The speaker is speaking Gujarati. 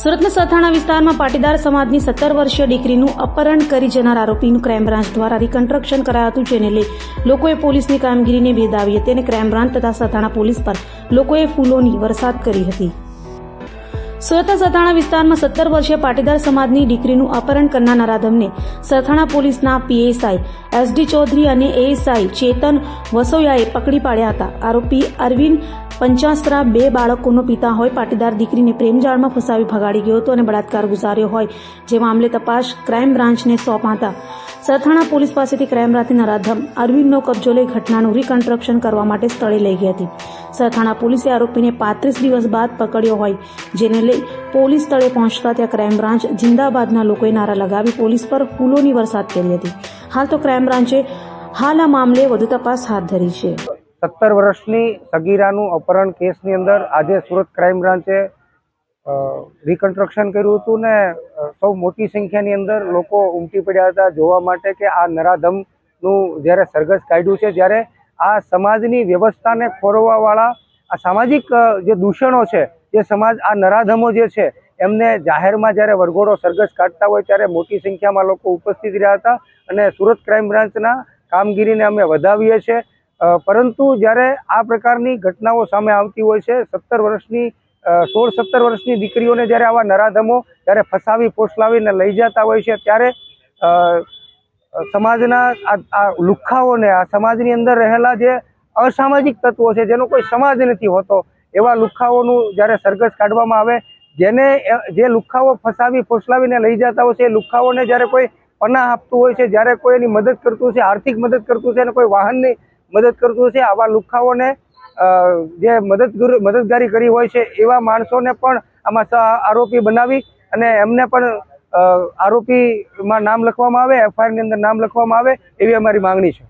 સુરતના સથાણા વિસ્તારમાં પાટીદાર સમાજની સત્તર વર્ષીય દીકરીનું અપહરણ કરી જનાર આરોપીનું ક્રાઇમ બ્રાન્ચ દ્વારા રિકન્સ્ટ્રક્શન કરાયું હતું, જેને લઈ લોકોએ પોલીસની કામગીરીને બિરદાવી હતી અને ક્રાઇમ બ્રાન્ચ તથા સથાણા પોલીસ પર લોકોએ ફૂલોની વરસાદ કરી હતી. સુરતના સથાણા વિસ્તારમાં સત્તર વર્ષીય પાટીદાર સમાજની દીકરીનું અપહરણ કરનાર આધમને સથાણા પોલીસના પીએસઆઈ એસડી ચૌધરી અને એએસઆઈ ચેતન વસોયાએ પકડી પાડ્યા હતા. આરોપી અરવિંદ પંચાસરા બે બાળકોનો પિતા હોય, પાટીદાર દીકરીને પ્રેમજાળમાં ફસાવી ભગાડી ગયો હતો અને બળાત્કાર ગુજાર્યો હોય, જે મામલે તપાસ ક્રાઇમ બ્રાન્ચને સોંપાતા સરથાણા પોલીસ પાસેથી ક્રાઇમ બ્રાન્ચની નરાધમ અરવિંદનો કબજો લઈ ઘટનાનું રિકન્સ્ટ્રક્શન કરવા માટે સ્થળે લઈ ગઈ હતી. સરથાણા પોલીસે આરોપીને પાંત્રીસ દિવસ બાદ પકડ્યો હોય, જેને લઈ પોલીસ સ્થળે પહોંચતા ત્યાં ક્રાઇમ બ્રાન્ચ જિંદાબાદના લોકોએ નારા લગાવી પોલીસ પર ફૂલોની વરસાદ કરી હતી. હાલ તો ક્રાઇમ બ્રાન્ચે હાલ આ મામલે વધુ તપાસ હાથ ધરી છે. સત્તર વર્ષની સગીરાનું અપહરણ કેસની અંદર આજે સુરત ક્રાઇમ બ્રાન્ચે રિકન્સ્ટ્રક્શન કર્યું હતું ને સૌ મોટી સંખ્યાની અંદર લોકો ઉમટી પડ્યા હતા જોવા માટે કે આ નરાધમનું જ્યારે સરઘસ કાઢ્યું છે, જ્યારે આ સમાજની વ્યવસ્થાને ખોરવાવાળા આ સામાજિક જે દૂષણો છે, જે સમાજ, આ નરાધમો જે છે, એમને જાહેરમાં જ્યારે વરઘોડો સરઘસ કાઢતા હોય ત્યારે મોટી સંખ્યામાં લોકો ઉપસ્થિત રહ્યા હતા અને સુરત ક્રાઇમ બ્રાન્ચના કામગીરીને અમે વધાવીએ છીએ. પરંતુ જ્યારે આ પ્રકારની ઘટનાઓ સામે આવતી હોય છે, સત્તર વર્ષની સોળ સત્તર વર્ષની દીકરીઓને જ્યારે આવા નરાધમો જ્યારે ફસાવી, પોસલાવીને લઈ જતા હોય છે, ત્યારે સમાજના આ લુખ્ખાઓને આ સમાજની અંદર રહેલા જે અસામાજિક તત્વો છે, જેનો કોઈ સમાજ નથી હોતો, એવા લુખ્ખાઓનું જ્યારે સરઘસ કાઢવામાં આવે, જેને જે લુખ્ખાઓ ફસાવી ફોસલાવીને લઈ જતા હોય છે, એ લુખ્ખાઓને જ્યારે કોઈ પનાહ આપતું હોય છે, જ્યારે કોઈ એની મદદ કરતું છે આર્થિક મદદ કરતું છે અને કોઈ વાહનની મદદ કરતું છે આવા લુખ્ખાઓને જે મદદગુર મદદગારી કરી હોય છે એવા માણસોને પણ આમાં આરોપી બનાવી અને એમને પણ આરોપીમાં નામ લખવામાં આવે, એફઆઈઆરની અંદર નામ લખવામાં આવે એવી અમારી માંગણી છે.